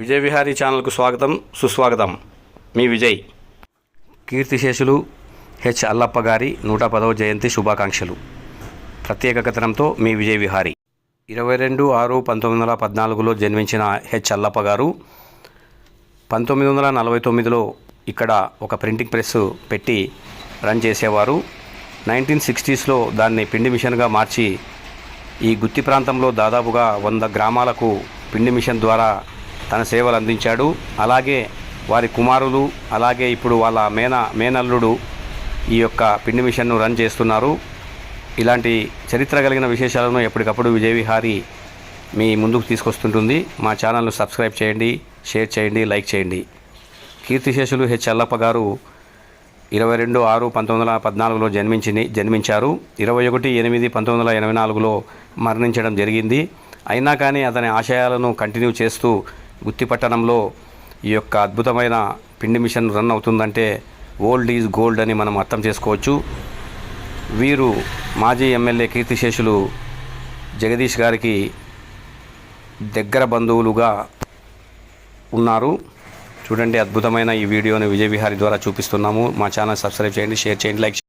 విజయ్ విహారీ ఛానల్కు స్వాగతం సుస్వాగతం. మీ విజయ్. కీర్తిశేషులు హెచ్ అల్లప్ప గారి నూట పదవ జయంతి శుభాకాంక్షలు. ప్రత్యేక కథనంతో మీ విజయ్ విహారీ ఇరవై రెండు ఆరు పంతొమ్మిది వందల పద్నాలుగులో జన్మించిన హెచ్ అల్లప్ప గారు పంతొమ్మిది వందల నలభై తొమ్మిదిలో ఇక్కడ ఒక ప్రింటింగ్ ప్రెస్ పెట్టి రన్ చేసేవారు. నైన్టీన్ సిక్స్టీస్లో దాన్ని పిండి మిషన్గా మార్చి ఈ గుత్తి ప్రాంతంలో దాదాపుగా వంద గ్రామాలకు పిండి మిషన్ ద్వారా తన సేవలు అందించాడు. అలాగే వారి కుమారులు అలాగే ఇప్పుడు వాళ్ళ మేన మేనల్లుడు ఈ యొక్క పిండి మిషన్ను రన్ చేస్తున్నారు. ఇలాంటి చరిత్ర కలిగిన విశేషాలను ఎప్పటికప్పుడు విజయవిహారి మీ ముందుకు తీసుకొస్తుంటుంది. మా ఛానల్ను సబ్స్క్రైబ్ చేయండి షేర్ చేయండి లైక్ చేయండి. కీర్తిశేషులు హెచ్ అల్లప్ప గారు ఇరవై రెండు ఆరు పంతొమ్మిది వందల పద్నాలుగులో జన్మించింది జన్మించారు. ఇరవై ఒకటి ఎనిమిది పంతొమ్మిది వందల ఎనభై నాలుగులో మరణించడం జరిగింది. అయినా కానీ అతని ఆశయాలను కంటిన్యూ చేస్తూ గుత్తిపట్టణంలో ఈ యొక్క అద్భుతమైన పిండి మిషన్ రన్ అవుతుందంటే ఓల్డ్ ఈజ్ గోల్డ్ అని మనం అర్థం చేసుకోవచ్చు. వీరు మాజీ ఎమ్మెల్యే కీర్తిశేషులు జగదీష్ గారికి దగ్గర బంధువులుగా ఉన్నారు. చూడండి అద్భుతమైన ఈ వీడియోని విజయవిహారి ద్వారా చూపిస్తున్నాము. మా ఛానల్ సబ్స్క్రైబ్ చేయండి షేర్ చేయండి లైక్